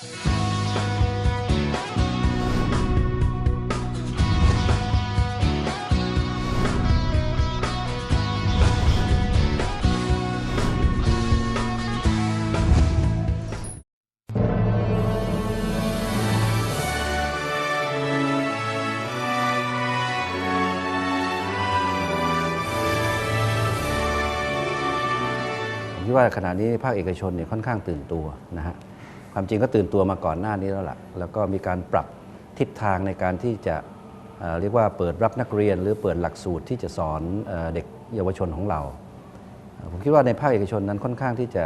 ผมคิดว่าขณะนี้ภาคเอกชนเนี่ยค่อนข้างตื่นตัวนะฮะ ความจริงก็ตื่นตัวมาก่อนหน้านี้แล้วล่ะแล้วก็มีการปรับทิศทางในการที่จะเเรียกว่าเปิดรับนักเรียน หรือเปิดหลักสูตรที่จะสอนเอเด็กเยาวชนของเรา ผมคิดว่าในภาคเอกชนนั้นค่อนข้างที่จะ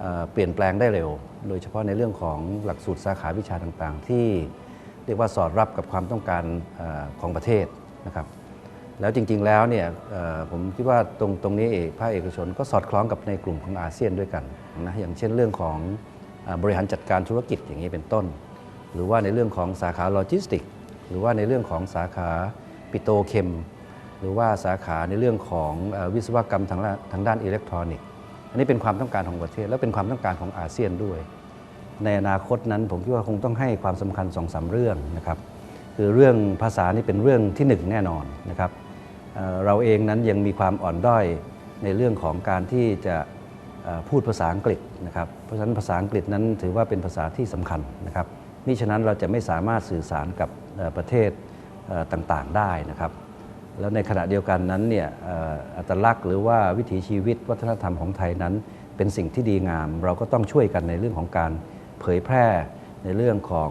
เเปลี่ยนแปลงได้เร็ว โดยเฉพาะในเรื่องของหลักสูตรสาขาวิชาต่างๆ ที่เรียกว่าสอดรับกับความต้องการอของประเทศนะครับแล้วจริงๆแล้วเนี่ยผมคิดว่าตรงตรงนี้เองภาคเอกชนก็สอดคล้องกับในกลุ่มของอาเซียนด้วยกันนะอย่างเช่นเรื่องของ บริหารจัดการธุรกิจอย่างนี้เป็นต้น หรือว่าในเรื่องของสาขาโลจิสติก หรือว่าในเรื่องของสาขาปิโตเคมหรือว่าสาขาในเรื่องของวิศวกรรมทางด้านทางด้านอิเล็กทรอนิกส์ อันนี้เป็นความต้องการของประเทศ และเป็นความต้องการของอาเซียนด้วย ในอนาคตนั้นผมคิดว่าคงต้องให้ความสำคัญสองสามเรื่องนะครับ คือเรื่องภาษานี่เป็นเรื่องที่หนึ่งแน่นอนนะครับ เราเองนั้นยังมีความอ่อนด้อยในเรื่องของการที่จะ พูดภาษาอังกฤษนะครับ เพราะฉะนั้นภาษาอังกฤษนั้นถือว่าเป็นภาษาที่สำคัญนะครับมิฉะนั้นเราจะไม่สามารถสื่อสารกับประเทศต่างๆได้นะครับ แล้วในขณะเดียวกันนั้นเนี่ยอัตลักษณ์หรือว่าวิถีชีวิตวัฒนธรรมของไทยนั้น เป็นสิ่งที่ดีงาม เราก็ต้องช่วยกันในเรื่องของการเผยแพร่ในเรื่องของ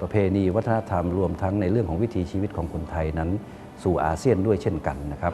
ประเพณีวัฒนธรรมรวมทั้งในเรื่องของวิถีชีวิตของคนไทยนั้น สู่อาเซียนด้วยเช่นกันนะครับ